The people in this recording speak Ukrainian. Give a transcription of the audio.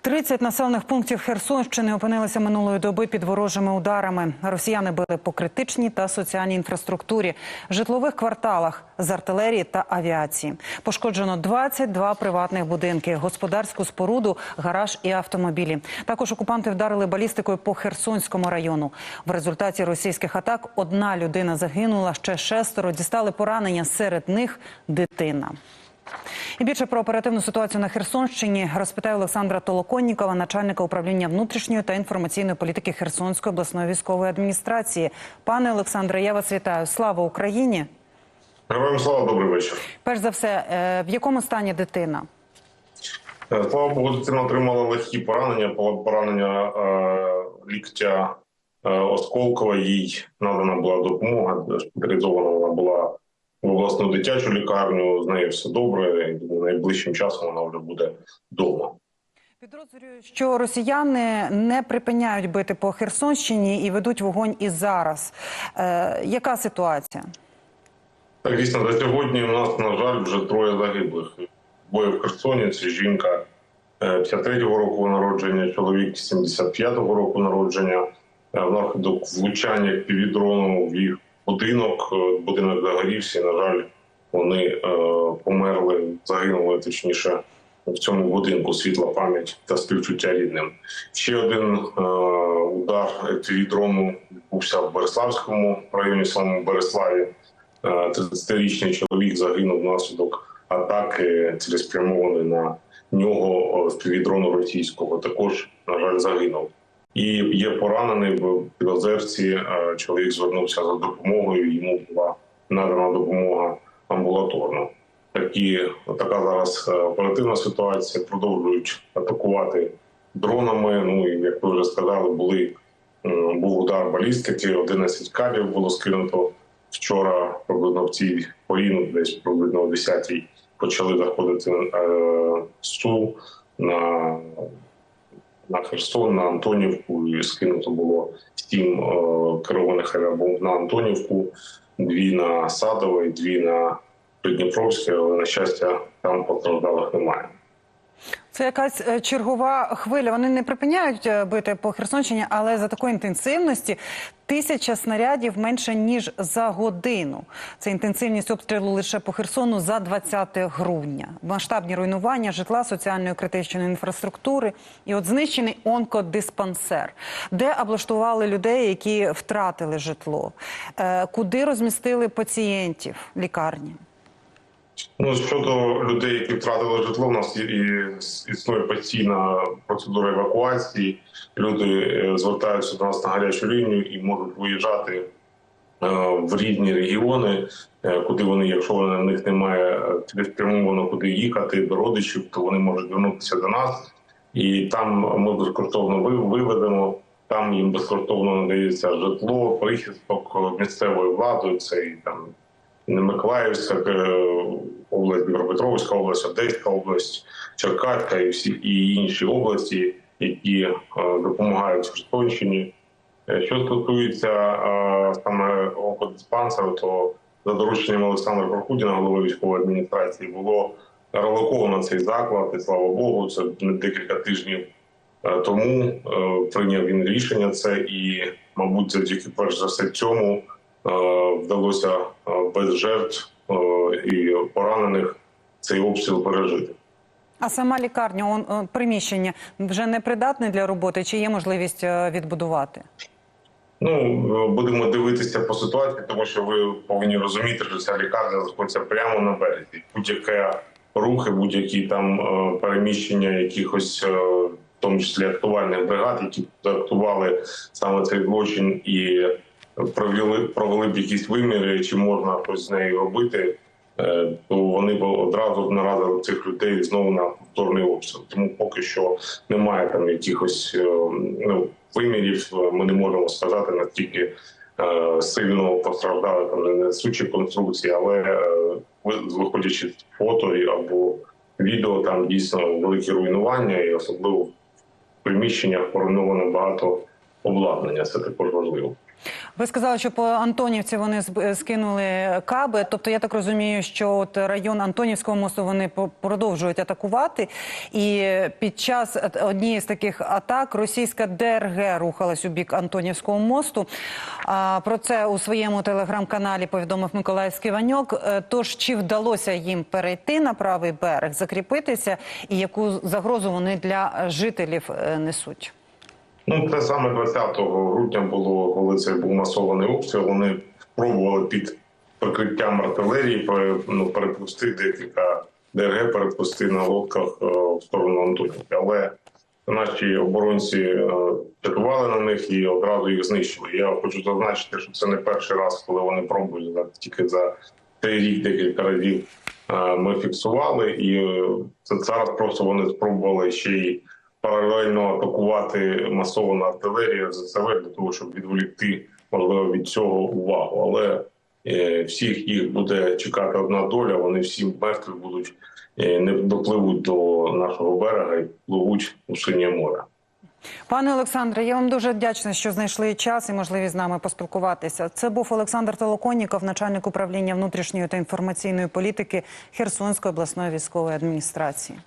30 населених пунктів Херсонщини опинилися минулої доби під ворожими ударами. Росіяни били по критичній та соціальній інфраструктурі, житлових кварталах з артилерії та авіації. Пошкоджено 22 приватних будинки, господарську споруду, гараж і автомобілі. Також окупанти вдарили балістикою по Херсонському району. В результаті російських атак одна людина загинула, ще шестеро дістали поранення. Серед них дитина. І більше про оперативну ситуацію на Херсонщині розпитає Олександра Толоконнікова, начальника управління внутрішньої та інформаційної політики Херсонської обласної військової адміністрації. Пане Олександре, я вас вітаю. Слава Україні! Героям слава, добрий вечір. Перш за все, е, в якому стані дитина? Е, Слава Богу, дитина отримала легкі поранення, по- поранення е, ліктя е, осколкова. Їй надана була допомога. Шпиталізована вона була в обласну дитячу лікарню. З нею все добре. і, Найближчим часом вона вже буде вдома. Підозрюю, що росіяни не припиняють бити по Херсонщині і ведуть вогонь і зараз. Е, яка ситуація? Так, дійсно, до сьогодні у нас, на жаль, вже троє загиблих. Двоє в Херсоні, це жінка е, 53-го року народження, чоловік 75-го року народження. Е, Внаслідок влучання півдрону в їх будинок. Е, Будинок загорівся. На жаль, вони е, померли, загинули точніше в цьому будинку. Світла пам'ять та співчуття рідним. Ще один е, удар півдрону відбувся в Береславському районі, самому Береславі. Е, 30-річний чоловік загинув внаслідок атаки, цілеспрямованої на нього з російського. Також, на жаль, загинув. І є поранений в Білозерці. Е, Чоловік звернувся за допомогою. Йому була надана допомога амбулаторно. Такі така зараз е, оперативна ситуація. Продовжують атакувати дронами. Ну і як ви вже сказали, були був удар балістики. 11 кабів було скинуто вчора. Приблизно в цій порі, ну, десь приблизно о 10-й почали заходити е, СУ на на Херсон, на Антонівку, і скинуто було сім е, керованих авіабомб на Антонівку, дві на Садове, дві на Придніпровське, але на щастя там постраждалих немає. Це якась е, чергова хвиля. Вони не припиняють е, бити по Херсонщині, але за такої інтенсивності тисяча снарядів менше ніж за годину. Це інтенсивність обстрілу лише по Херсону за 20 грудня. Масштабні руйнування житла, соціальної критичної інфраструктури і от знищений онкодиспансер, де облаштували людей, які втратили житло, Е, куди розмістили пацієнтів лікарні. Ну щодо людей, які втратили житло, у нас існує постійна процедура евакуації. Люди е, звертаються до нас на гарячу лінію і можуть виїжджати е, в різні регіони, е, куди вони, якщо на них немає цілеспрямовано куди їхати до родичів, то вони можуть звернутися до нас, і там ми безкоштовно виведемо. Там їм безкоштовно надається житло, прихисток місцевою владою. Це і там Миколаївська область, Дніпропетровська область, Одеська область, Черкаська і всі і інші області, які е, допомагають Херсонщині. Е, Що стосується е, саме онкодиспансеру, то за дорученням Олександра Прокудіна, голови військової адміністрації, було релоковано цей заклад. І слава Богу, це не декілька тижнів тому прийняв він рішення. Це і, мабуть, завдяки перш за все цьому вдалося без жертв і поранених цей обстріл пережити. А сама лікарня, он, е, приміщення вже не придатне для роботи, чи є можливість е, відбудувати? Ну будемо дивитися по ситуації, тому що ви повинні розуміти, що ця лікарня знаходиться прямо на березі. Будь-яке рухи, будь-які там е, переміщення якихось, в тому числі актувальних бригад, які актували саме цей злочин і провели провели б якісь виміри, чи можна щось з нею робити. Е, То вони б одразу наразили цих людей знову на повторний обстріл. Тому поки що немає там якихось е, ну, вимірів. Ми не можемо сказати наскільки е, сильно постраждали там не несучі конструкції, але е, виходячи з фото або відео, там дійсно великі руйнування, і особливо в приміщеннях поруйновано багато обладнання. Це також важливо. Ви сказали, що по Антонівці вони скинули каби. Тобто, я так розумію, що от район Антонівського мосту вони продовжують атакувати. І під час однієї з таких атак російська ДРГ рухалась у бік Антонівського мосту. Про це у своєму телеграм-каналі повідомив Миколаївський Ваньок. Е, Тож чи вдалося їм перейти на правий берег, закріпитися, і яку загрозу вони для жителів е, несуть? Ну, те саме 20 грудня було, коли це був масований обстріл. Вони спробували під прикриттям артилерії ну, перепустити декілька ДРГ, перепустити на лодках е, в сторону Антонівки. Але наші оборонці е, чатували на них і одразу їх знищили. Я хочу зазначити, що це не перший раз, коли вони пробують тільки за цей рік декілька разів е, ми фіксували, і це зараз просто вони спробували ще й паралельно атакувати масовану артилерію ЗСВ для того, щоб відволікти можливо від цього увагу. Але е, всіх їх буде чекати одна доля. Вони всі мертві будуть е, не допливуть до нашого берега і пливуть у синє море. Пане Олександре, я вам дуже вдячна, що знайшли час і можливість з нами поспілкуватися. Це був Олександр Толоконніков, начальник управління внутрішньої та інформаційної політики Херсонської обласної військової адміністрації.